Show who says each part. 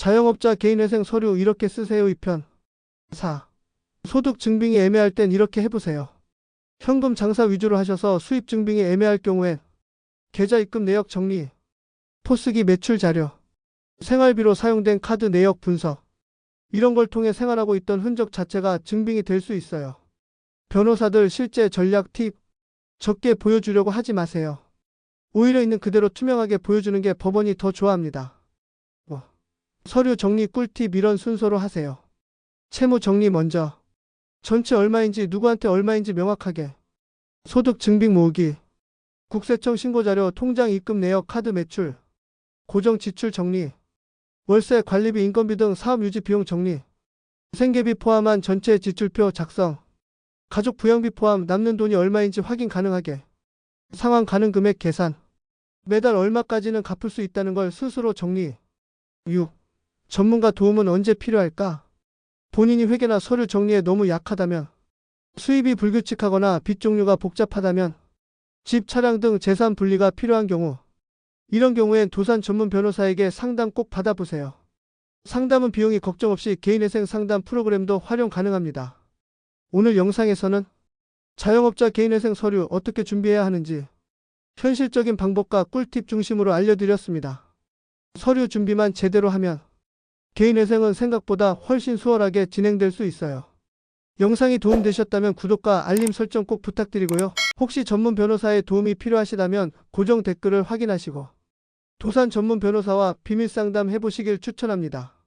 Speaker 1: 자영업자 개인회생 서류 이렇게 쓰세요 2편 4. 소득 증빙이 애매할 땐 이렇게 해보세요. 현금 장사 위주로 하셔서 수입 증빙이 애매할 경우엔 계좌 입금 내역 정리, 포스기 매출 자료, 생활비로 사용된 카드 내역 분석, 이런 걸 통해 생활하고 있던 흔적 자체가 증빙이 될 수 있어요. 변호사들 실제 전략 팁 적게 보여주려고 하지 마세요. 오히려 있는 그대로 투명하게 보여주는 게 법원이 더 좋아합니다. 뭐, 서류 정리 꿀팁 이런 순서로 하세요. 채무 정리 먼저. 전체 얼마인지 누구한테 얼마인지 명확하게. 소득 증빙 모으기. 국세청 신고자료 통장 입금 내역 카드 매출. 고정 지출 정리. 월세 관리비 인건비 등 사업 유지 비용 정리. 생계비 포함한 전체 지출표 작성. 가족 부양비 포함 남는 돈이 얼마인지 확인 가능하게. 상환 가능 금액 계산. 매달 얼마까지는 갚을 수 있다는 걸 스스로 정리. 6. 전문가 도움은 언제 필요할까? 본인이 회계나 서류 정리에 너무 약하다면, 수입이 불규칙하거나 빚 종류가 복잡하다면, 집, 차량 등 재산 분리가 필요한 경우, 이런 경우엔 도산 전문 변호사에게 상담 꼭 받아보세요. 상담은 비용이 걱정 없이 개인회생 상담 프로그램도 활용 가능합니다. 오늘 영상에서는 자영업자 개인회생 서류 어떻게 준비해야 하는지 현실적인 방법과 꿀팁 중심으로 알려드렸습니다. 서류 준비만 제대로 하면 개인회생은 생각보다 훨씬 수월하게 진행될 수 있어요. 영상이 도움되셨다면 구독과 알림 설정 꼭 부탁드리고요. 혹시 전문 변호사의 도움이 필요하시다면 고정 댓글을 확인하시고 도산 전문 변호사와 비밀 상담 해보시길 추천합니다.